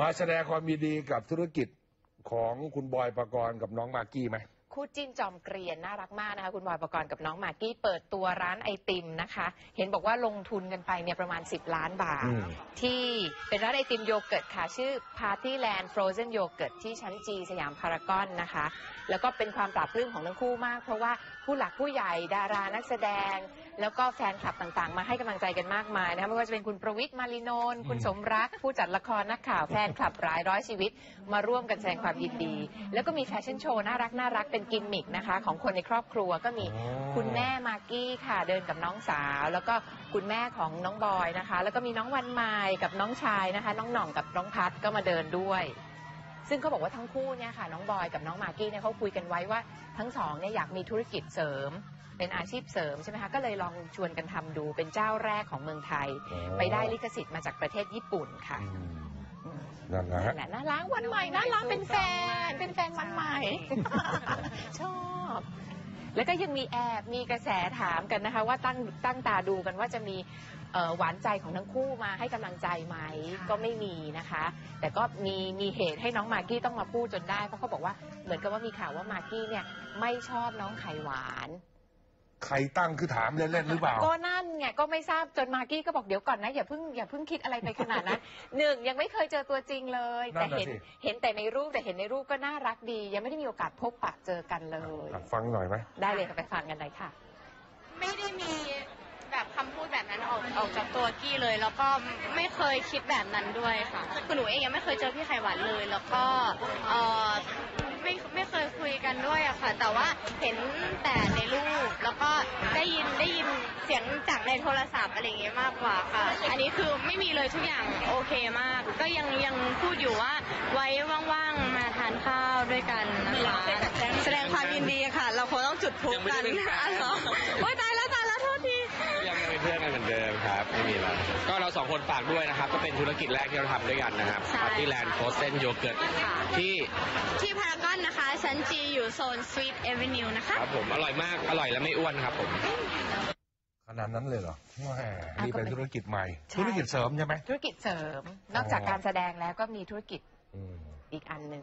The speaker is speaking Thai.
มาแสดงความยินดีกับธุรกิจของคุณบอยปกรณ์กับน้องมากกี้ไหม คู่จิ้นจอมเกรียนน่ารักมากนะคะ คุณบอยประกรณ์กับน้องหมากกี้เปิดตัวร้านไอติมนะคะ เห็นบอกว่าลงทุนกันไปเนี่ยประมาณ 10 ล้านบาท อืม ที่เป็นร้านไอติมโยเกิร์ตค่ะ ชื่อ Partyland Frozen Yogurt ที่ชั้นจีสยามพารากอนนะคะ แล้วก็เป็นความปรับปลื้มของทั้งคู่มาก เพราะว่าผู้หลักผู้ใหญ่ดารานักแสดง แล้วก็แฟนคลับต่างๆ มาให้กำลังใจกันมากมายนะคะไม่ว่าจะเป็นคุณประวิทย์มาริโนนคุณสมรัก ผู้จัดละครนักข่าวแฟนคลับหลายร้อยชีวิต มาร่วมกันแสดงความยินดี แล้วก็มีแฟชั่นโชว์น่ารักน่ารักเป็นกิมมิกนะคะของคนในครอบครัวก็มีอ๋อคุณแม่มากกี้ค่ะเดินกับน้องสาว แล้วก็คุณแม่ของน้องบอยนะคะ แล้วก็มีน้องวันใหม่กับน้องชายนะคะ น้องหน่องกับน้องพัดก็มาเดินด้วย ซึ่งเขาบอกว่าทั้งคู่เนี่ยค่ะน้องบอยกับน้องมากกี้เนี่ยเขาคุยกันไว้ว่าทั้งสองเนี่ยอยากมีธุรกิจเสริมเป็นอาชีพเสริมใช่ไหมคะก็เลยลองชวนกันทำดูเป็นเจ้าแรกของเมืองไทย ไปได้ลิขสิทธิ์มาจากประเทศญี่ปุ่นค่ะอืมอืมนั่นนะฮะนั่นแหละน่ารักวันใหม่น่ารักเป็นแฟน ชอบ แล้วก็ยังมีแอบมีกระแสถามกันนะคะ ว่าตั้งตั้งตาดูกันว่าจะมีเอ่อหวานใจของทั้งคู่มาให้กำลังใจไหมก็ไม่มีนะคะ แต่ก็มีมีเหตุให้น้องมากกี้ต้องมาพูดจนได้เพราะเขาบอกว่าเหมือนกับว่ามีข่าวว่ามากกี้เนี่ยไม่ชอบน้องไข่หวาน ใครตั้งคือถามเล่นๆหรือเปล่า ก็นั่นไงก็ไม่ทราบจนมากกี้ก็บอกเดี๋ยวก่อนนะอย่าเพิ่งอย่าเพิ่งคิดอะไรไปขนาดนั้น หนึ่งยังไม่เคยเจอตัวจริงเลย นั่แต่นน่ะเห็นสิ เห็นแต่ในรูปแต่เห็นในรูปก็น่ารักดี ยังไม่ได้มีโอกาสพบปะเจอกันเลย อะฟังหน่อยไหม ได้เลยค่ะไปฟังกันเลยค่ะ ไม่ได้มีแบบคำพูดแบบนั้นออกออกจากตัวกี้เลย แล้วก็ไม่เคยคิดแบบนั้นด้วยค่ะคือหนูเองยังไม่เคยเจอพี่ไข่หวานเลย แล้วก็เออไม่ไม่เคยคุยกันด้วยอะค่ะ แต่ว่าเห็นแต่ในรูปแล้วก็ จากในโทรศัพท์อะไรอย่างเงี้ยมากกว่าค่ะ อันนี้คือไม่มีเลยทุกอย่างโอเคมาก ก็ยังยังพูดอยู่ว่าไว้ว่างๆมาทานข้าวด้วยกันนะคะแสดงความยินดีค่ะ เราคงต้องจุดพลุยังไม่กัได้นเป็นแฟน อ๋อเหรอโอ๊ยตายแล้วตายแล้วโทษที ยังเป็นเพื่อนกันเหมือนเดิมครับ ไม่มีแล้ว ก็เราสองคนฝากด้วยนะครับ ก็เป็นธุรกิจแรกที่เราทำด้วยกันนะครับใช่ Party Land Frozen Yogurt ที่ที่พารากอนนะคะ ชั้นจีอยู่โซน Sweet Avenue นะคะ ครับผมอร่อยมาก อร่อยและไม่อ้วนครับผมข นาดนั้นเลยเหรอแหมนี่เป็นอะก็เป็นธุรกิจใหม่ ใช่ ธุรกิจเสริมใช่ไหมธุรกิจเสริม นอกจากการแสดงแล้วก็มีธุรกิจอืม อีกอันหนึ่ง